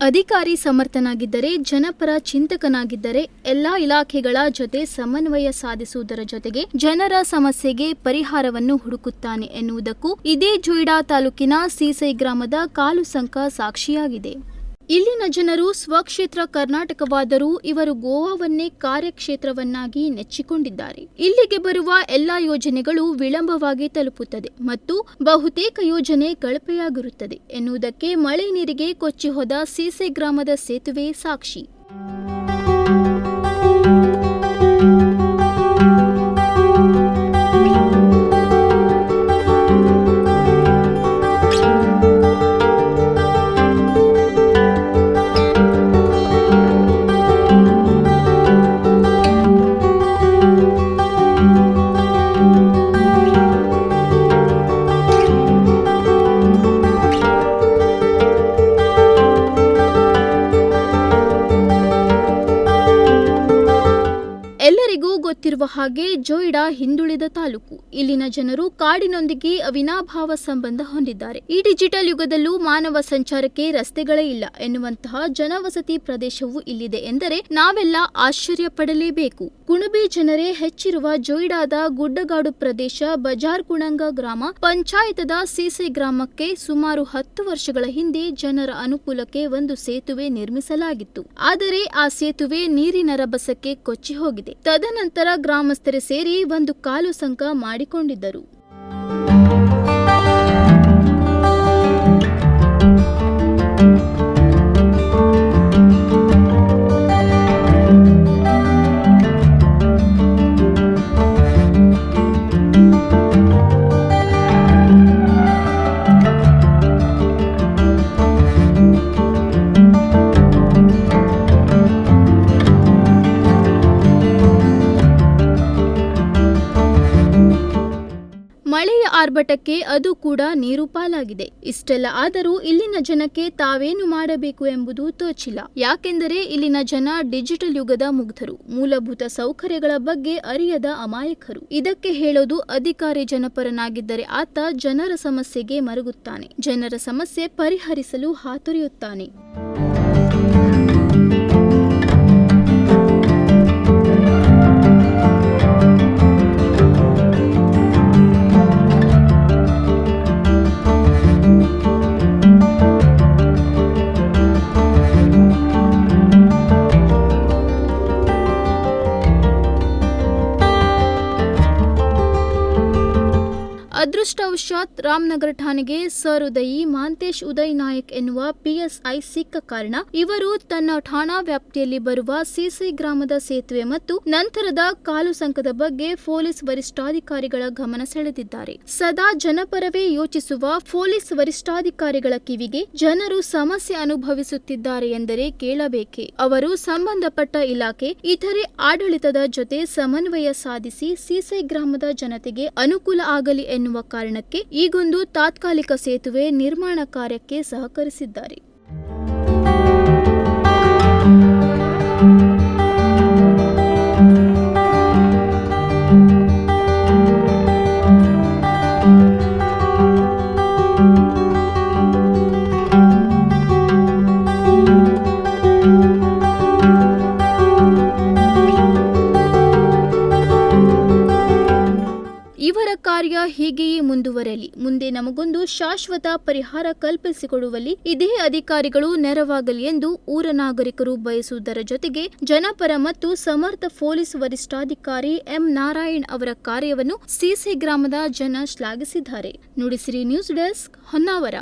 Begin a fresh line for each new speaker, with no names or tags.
ಅಧಿಕಾರಿ ಸಮರ್ಥನಾಗಿದ್ದರೆ, ಜನಪರ ಚಿಂತಕನಾಗಿದ್ದರೆ, ಎಲ್ಲಾ ಇಲಾಖೆಗಳ ಜೊತೆ ಸಮನ್ವಯ ಸಾಧಿಸುವುದರ ಜೊತೆಗೆ ಜನರ ಸಮಸ್ಯೆಗೆ ಪರಿಹಾರವನ್ನು ಹುಡುಕುತ್ತಾನೆ ಎನ್ನುವುದಕ್ಕೂ ಇದೇ ಜೊಯ್ಡಾ ತಾಲೂಕಿನ ಸೀಸೈ ಗ್ರಾಮದ ಕಾಲು ಸಂಕ ಸಾಕ್ಷಿಯಾಗಿದೆ. ಇಲ್ಲಿನ ಜನರು ಸ್ವಕ್ಷೇತ್ರ ಕರ್ನಾಟಕವಾದರೂ ಇವರು ಗೋವಾವನ್ನೇ ಕಾರ್ಯಕ್ಷೇತ್ರವನ್ನಾಗಿ ನೆಚ್ಚಿಕೊಂಡಿದ್ದಾರೆ. ಇಲ್ಲಿಗೆ ಬರುವ ಎಲ್ಲಾ ಯೋಜನೆಗಳು ವಿಳಂಬವಾಗಿ ತಲುಪುತ್ತದೆ ಮತ್ತು ಬಹುತೇಕ ಯೋಜನೆ ಕಳಪೆಯಾಗಿರುತ್ತದೆ ಎನ್ನುವುದಕ್ಕೆ ಮಳೆ ನೀರಿಗೆ ಕೊಚ್ಚಿ ಹೋದ ಸೀಸೆ ಗ್ರಾಮದ ಸೇತುವೆ ಸಾಕ್ಷಿ. ಗೊತ್ತಿರುವ ಹಾಗೆ ಜೋಯಿಡಾ ಹಿಂದುಳಿದ ತಾಲೂಕು. ಇಲ್ಲಿನ ಜನರು ಕಾಡಿನೊಂದಿಗೆ ಅವಿನಾಭಾವ ಸಂಬಂಧ ಹೊಂದಿದ್ದಾರೆ. ಈ ಡಿಜಿಟಲ್ ಯುಗದಲ್ಲೂ ಮಾನವ ಸಂಚಾರಕ್ಕೆ ರಸ್ತೆಗಳೇ ಇಲ್ಲ ಎನ್ನುವಂತಹ ಜನವಸತಿ ಪ್ರದೇಶವು ಇಲ್ಲಿದೆ ಎಂದರೆ ನಾವೆಲ್ಲ ಆಶ್ಚರ್ಯ ಪಡಲೇಬೇಕು ಕುಣಬಿ ಜನರೇ ಹೆಚ್ಚಿರುವ ಜೋಯಿಡಾದ ಗುಡ್ಡಗಾಡು ಪ್ರದೇಶ ಬಜಾರ್ ಕುಣಂಗ ಗ್ರಾಮ, ಪಂಚಾಯತದ ಸೀಸೆ ಗ್ರಾಮಕ್ಕೆ ಸುಮಾರು ಹತ್ತು ವರ್ಷಗಳ ಹಿಂದೆ ಜನರ ಅನುಕೂಲಕ್ಕೆ ಒಂದು ಸೇತುವೆ ನಿರ್ಮಿಸಲಾಗಿತ್ತು. ಆದರೆ ಆ ಸೇತುವೆ ನೀರಿನ ರಭಸಕ್ಕೆ ಕೊಚ್ಚಿ ಹೋಗಿದೆ. ತದನಂತರ ಗ್ರಾಮಸ್ಥರೇ ಸೇರಿ ಒಂದು ಕಾಲು ಸಂಕ ಮಾಡಿಕೊಂಡಿದ್ದರು. ಆರ್ಭಟಕ್ಕೆ ಅದು ಕೂಡ ನೀರು ಪಾಲಾಗಿದೆ. ಇಷ್ಟೆಲ್ಲ ಆದರೂ ಇಲ್ಲಿನ ಜನಕ್ಕೆ ತಾವೇನು ಮಾಡಬೇಕು ಎಂಬುದು ತೋಚಿಲ್ಲ. ಯಾಕೆಂದರೆ ಇಲ್ಲಿನ ಜನ ಡಿಜಿಟಲ್ ಯುಗದ ಮುಗ್ಧರು, ಮೂಲಭೂತ ಸೌಕರ್ಯಗಳ ಬಗ್ಗೆ ಅರಿಯದ ಅಮಾಯಕರು. ಇದಕ್ಕೆ ಹೇಳೋದು ಅಧಿಕಾರಿ ಜನಪರನಾಗಿದ್ದರೆ ಆತ ಜನರ ಸಮಸ್ಯೆಗೆ ಮರುಗುತ್ತಾನೆ, ಜನರ ಸಮಸ್ಯೆ ಪರಿಹರಿಸಲು ಹಾತೊರೆಯುತ್ತಾನೆ. ಅದೃಷ್ಟವಶಾತ್ ರಾಮನಗರ ಠಾಣೆಗೆ ಸರ್ ಉದಯಿ ಮಾಂತೇಶ್ ಉದಯ್ ನಾಯಕ್ ಎನ್ನುವ ಪಿಎಸ್ಐ ಸಿಕ್ಕ ಕಾರಣ ಇವರು ತನ್ನ ಠಾಣಾ ವ್ಯಾಪ್ತಿಯಲ್ಲಿ ಬರುವ ಸಿಸಿ ಗ್ರಾಮದ ಸೇತುವೆ ಮತ್ತು ನಂತರದ ಕಾಲು ಸಂಕದ ಬಗ್ಗೆ ಪೊಲೀಸ್ ವರಿಷ್ಠಾಧಿಕಾರಿಗಳ ಗಮನ ಸೆಳೆದಿದ್ದಾರೆ. ಸದಾ ಜನಪರವೇ ಯೋಚಿಸುವ ಪೊಲೀಸ್ ವರಿಷ್ಠಾಧಿಕಾರಿಗಳ ಕಿವಿಗೆ ಜನರು ಸಮಸ್ಯೆ ಅನುಭವಿಸುತ್ತಿದ್ದಾರೆ ಎಂದರೆ ಕೇಳಬೇಕೆ? ಅವರು ಸಂಬಂಧಪಟ್ಟ ಇಲಾಖೆ, ಇತರೆ ಆಡಳಿತದ ಜೊತೆ ಸಮನ್ವಯ ಸಾಧಿಸಿ ಸಿಸೈ ಗ್ರಾಮದ ಜನತೆಗೆ ಅನುಕೂಲ ಆಗಲಿ ಎನ್ನುವ ಕಾರಣಕ್ಕೆ ಈಗೊಂದು ತಾತ್ಕಾಲಿಕ ಸೇತುವೆ ನಿರ್ಮಾಣ ಕಾರ್ಯಕ್ಕೆ ಸಹಕರಿಸಿದ್ದಾರೆ. ಕಾರ್ಯ ಹೀಗೆಯೇ ಮುಂದುವರೆಯಲಿ. ಮುಂದೆ ನಮಗೊಂದು ಶಾಶ್ವತ ಪರಿಹಾರ ಕಲ್ಪಿಸಿಕೊಡುವಲ್ಲಿ ಇದೇ ಅಧಿಕಾರಿಗಳು ನೆರವಾಗಲಿ ಎಂದು ಊರ ನಾಗರಿಕರು ಬಯಸುವುದರ ಜೊತೆಗೆ ಜನಪರ ಮತ್ತು ಸಮರ್ಥ ಪೊಲೀಸ್ ವರಿಷ್ಠಾಧಿಕಾರಿ ಎಂ ನಾರಾಯಣ್ ಅವರ ಕಾರ್ಯವನ್ನು ಸಿಸಿ ಗ್ರಾಮದ ಜನ ಶ್ಲಾಘಿಸಿದ್ದಾರೆ. Nudisiri news desk Honnavara.